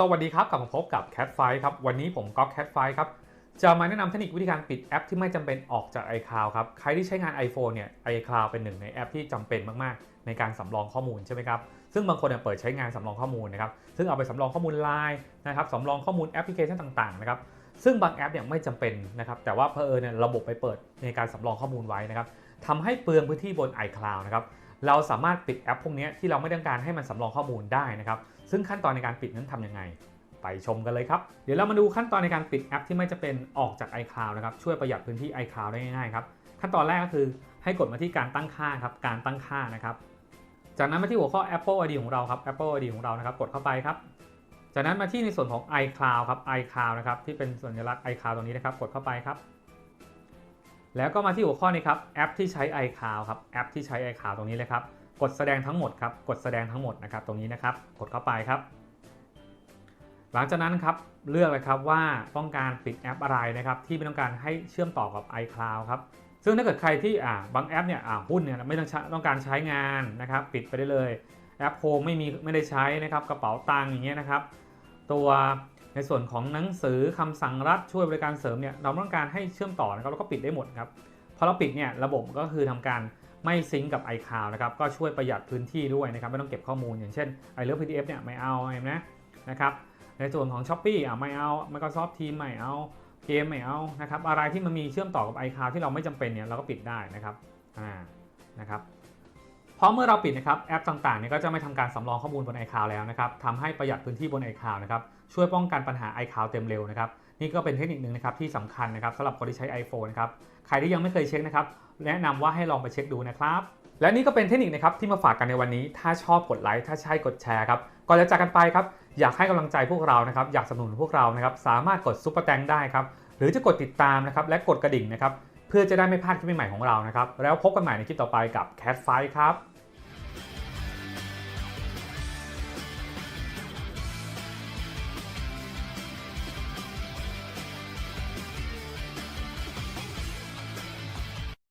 สวัสดีครับกลับมาพบกับ Cat f i ครับวันนี้ผมก็ Cat f i ครับจะมาแนะนำเทคนิควิธีการปิดแอปที่ไม่จำเป็นออกจาก iCloud ครับใครที่ใช้งาน iPhone เนี่ย iCloud เป็นหนึ่งในแอปที่จำเป็นมากๆ ในการสำรองข้อมูลใช่ไหมครับซึ่งบางคนเนี่ยเปิดใช้งานสำรองข้อมูลนะครับซึ่งเอาไปสำรองข้อมูล Line นะครับสำรองข้อมูลแอปพลิเคชันต่างๆนะครับซึ่งบางแอปเนี่ยไม่จำเป็นนะครับแต่ว่าเพอเอิญเนี่ยระบบไปเปิดในการสำรองข้อมูลไว้นะครับทำให้เปลืองพื้นที่บน iCloud นะครับ เราสามารถปิดแอปพวกนี้ที่เราไม่ต้องการให้มันสำรองข้อมูลได้นะครับ ซึ่งขั้นตอนในการปิดนั้นทำยังไง ไปชมกันเลยครับ เดี๋ยวเรามาดูขั้นตอนในการปิดแอปที่ไม่จะเป็นออกจาก iCloud นะครับ ช่วยประหยัดพื้นที่ iCloud ได้ง่ายๆครับ ขั้นตอนแรกก็คือให้กดมาที่การตั้งค่าครับ การตั้งค่านะครับ จากนั้นมาที่หัวข้อ Apple ID ของเราครับ Apple ID ของเรานะครับ กดเข้าไปครับ จากนั้นมาที่ในส่วนของ iCloud ครับ iCloud นะครับ ที่เป็นสัญลักษณ์ iCloud ตรงนี้นะครับ กดเข้าไปครับ แล้วก็มาที่หัวข้อนี้ครับแอปที่ใช้ iCloud ครับแอปที่ใช้ iCloud ตรงนี้เลยครับกดแสดงทั้งหมดครับกดแสดงทั้งหมดนะครับตรงนี้นะครับกดเข้าไปครับ หลังจากนั้นครับเลือกเลยครับว่าต้องการปิดแอปอะไรนะครับที่ไม่ต้องการให้เชื่อมต่อกับ iCloud ครับซึ่งถ้าเกิดใครที่อ่าบางแอปเนี่ยอ่าหุ้นเนี่ยไม่ต้องใช้ต้องการใช้งานนะครับปิดไปได้เลยแอปโฮมไม่มีไม่ได้ใช้นะครับกระเป๋าตังค์อย่างเงี้ยนะครับตัว ในส่วนของหนังสือคำสั่งรัฐช่วยบริการเสริมเนี่ยเราต้องการให้เชื่อมต่อนะครับเราก็ปิดได้หมดครับพอเราปิดเนี่ยระบบก็คือทำการไม่ซิงกับ iCloud นะครับก็ช่วยประหยัดพื้นที่ด้วยนะครับไม่ต้องเก็บข้อมูลอย่างเช่น i l o v e PDF เนี่ยไม่เอาเห็นไหมนะครับในส่วนของ s h อ p e e อะไม่เอา Microsoft Teams ไม่เอาเกมไม่เอานะครับอะไรที่มันมีเชื่อมต่อกับ iCloud ที่เราไม่จำเป็นเนี่ยเราก็ปิดได้นะครับอ่านะครับ เพราะเมื่อเราปิดนะครับแอปต่างๆเนี่ยก็จะไม่ทำการสำรองข้อมูลบน iCloud แล้วนะครับทำให้ประหยัดพื้นที่บน iCloud นะครับช่วยป้องกันปัญหา iCloud เต็มเร็วนะครับนี่ก็เป็นเทคนิคหนึ่งนะครับที่สำคัญนะครับสำหรับคนที่ใช้ iPhone นะครับใครที่ยังไม่เคยเช็คนะครับแนะนำว่าให้ลองไปเช็คดูนะครับและนี่ก็เป็นเทคนิคนะครับที่มาฝากกันในวันนี้ ถ้าชอบกดไลค์ถ้าใช่กดแชร์ครับก่อนจะจากกันไปครับอยากให้กำลังใจพวกเรานะครับอยากสนับสนุนพวกเรานะครับสามารถกดซุปเปอร์แตงได้ครับหรือจะกดติดตามนะครับและกดกระดิ่งนะครับ เพื่อจะได้ไม่พลาดคลิปใหม่ๆของเรานะครับ แล้วพบกันใหม่ในคลิปต่อไปกับ Cat f i ครับ